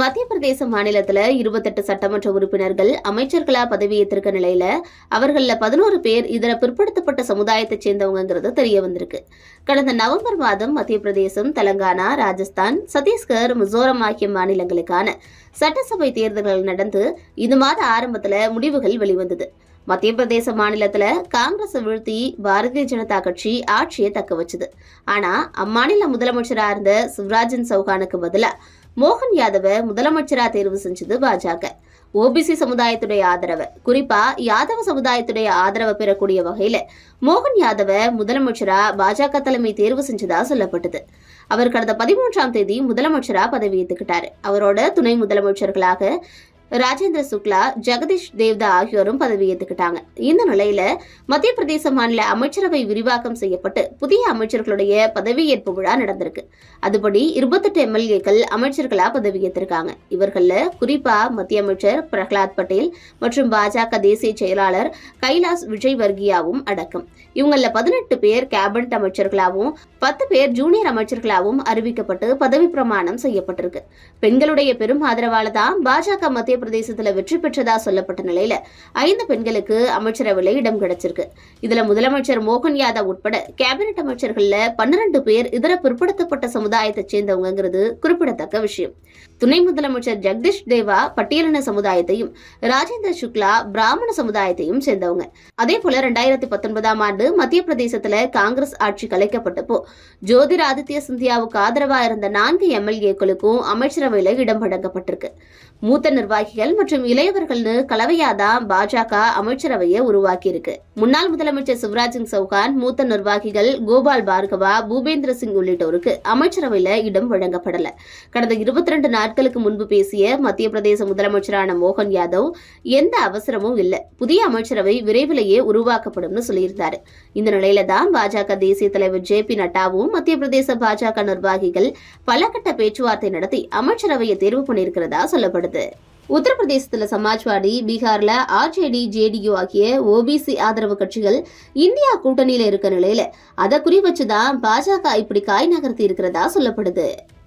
மத்திய பிரதேச மாநிலத்துல இருபத்தெட்டு சட்டமன்ற உறுப்பினர்கள் அமைச்சர்களா பதவியேற்றிருக்க நிலையில அவர்கள பதினோரு பேர் இதர பிற்படுத்தப்பட்ட சமுதாயத்தைச் சேர்ந்தவங்கிறது தெரிய வந்திருக்கு. கடந்த நவம்பர் மாதம் மத்திய பிரதேசம் தெலங்கானா ராஜஸ்தான் சத்தீஸ்கர் மிசோரம் ஆகிய மாநிலங்களுக்கான சட்டசபை தேர்தல்கள் நடந்து இந்த மாத ஆரம்பத்துல முடிவுகள் வெளிவந்தது. மத்திய பிரதேச மாநிலத்துல காங்கிரஸ் வீழ்த்தி பாரதிய ஜனதா கட்சி ஆட்சியை தக்க வச்சது. ஆனா அம்மாநில முதலமைச்சரா இருந்த சிவராஜன் சௌகானுக்கு பதிலா மோகன் யாதவ முதலமைச்சரா தேர்வு செஞ்சது பாஜக. ஓபிசி சமுதாயத்துடைய ஆதரவை. குறிப்பா யாதவ சமுதாயத்துடைய ஆதரவை பெறக்கூடிய வகையில மோகன் யாதவ முதலமைச்சரா பாஜக தலைமை தேர்வு செஞ்சதா சொல்லப்பட்டது. அவர் கடந்த பதிமூன்றாம் தேதி முதலமைச்சரா பதவியேற்றுக்கிட்டாரு அவரோட துணை முதலமைச்சர்களாக ராஜேந்திர சுக்லா ஜெகதீஷ் தேவ்தா ஆகியோரும் பதவியேற்றுக்கிட்டாங்க இந்த நிலையில மத்திய பிரதேச மாநில அமைச்சரவை விரிவாக்கம் செய்யப்பட்டு புதிய அமைச்சர்களுடைய பதவியேற்பு விழா நடந்திருக்கு. அதுபடி இருபத்தெட்டு எம்எல்ஏக்கள் அமைச்சர்களா பதவியேற்றிருக்காங்க இவர்கள குறிப்பா மத்திய அமைச்சர் பிரகலாத் பட்டேல் மற்றும் பாஜக தேசிய செயலாளர் கைலாஸ் விஜய் வர்கியாவும் அடக்கம். இவங்கள பதினெட்டு பேர் கேபினட் அமைச்சர்களாகவும் பத்து பேர் ஜூனியர் அமைச்சர்களாகவும் அறிவிக்கப்பட்டு பதவி பிரமாணம் செய்யப்பட்டிருக்கு. பெண்களுடைய பெரும் ஆதரவால தான் பாஜக மத்திய மத்திய பிரதேசத்துல வெற்றி பெற்றதா சொல்லப்பட்ட நிலையில ஐந்து பெண்களுக்கு அமைச்சரவையில் இடம் கிடைச்சிருக்கு. இதுல முதலமைச்சர் மோகன் யாதவ் உட்பட கேபினெட் அமைச்சர்கள்ல பன்னிரண்டு பேர் இதர பிற்படுத்தப்பட்ட சமுதாயத்தை சேர்ந்தவங்கிறது குறிப்பிடத்தக்க விஷயம். துணை முதலமைச்சர் ஜெகதீஷ் தேவா பட்டியலின சமுதாயத்தையும் ராஜேந்திர சுக்லா பிராமண சமுதாயத்தையும் சேர்ந்தவங்க. அதே போல ரெண்டாயிரத்தி பத்தொன்பதாம் ஆண்டு மத்திய பிரதேசத்துல காங்கிரஸ் ஆட்சி கலைக்கப்பட்டப்போ ஜோதிர் ஆதித்ய சிந்தியாவுக்கு ஆதரவா இருந்த நான்கு எம்எல்ஏக்களுக்கும் அமைச்சரவையில இடம் வழங்கப்பட்டிருக்கு. மூத்த நிர்வாகி நிர்வாகிகள் மற்றும் இளையவர்கள்னு கலவையாதான் பாஜக அமைச்சரவையை உருவாக்கி இருக்கு முன்னாள் முதலமைச்சர் சிவராஜ் சிங் சௌகான் மூத்த நிர்வாகிகள் கோபால் பார்கவா பூபேந்திர சிங் உள்ளிட்டோருக்கு அமைச்சரவையில இடம் வழங்கப்படல. கடந்த இருபத்தி ரெண்டு நாட்களுக்கு முன்பு பேசிய மத்திய பிரதேச முதலமைச்சரான மோகன் யாதவ் எந்த அவசரமும் இல்ல. புதிய அமைச்சரவை விரைவிலேயே உருவாக்கப்படும்னு சொல்லியிருந்தாரு. இந்த நிலையில தான் பாஜக தேசிய தலைவர் ஜே பி நட்டாவும் மத்திய பிரதேச பாஜக நிர்வாகிகள் பல கட்ட பேச்சுவார்த்தை நடத்தி அமைச்சரவையை தேர்வு பண்ணியிருக்கிறதா சொல்லப்படுது. உத்தரப்பிரதேசத்துல சமாஜ்வாடி பீகார்ல ஆர்ஜேடி ஜேடியு ஆகிய ஓபிசி ஆதரவு கட்சிகள் இந்தியா கூட்டணியில இருக்க நிலையில அதை குறி வச்சுதான் பாஜக இப்படி காய் நகர்த்தி இருக்கிறதா சொல்லப்படுது.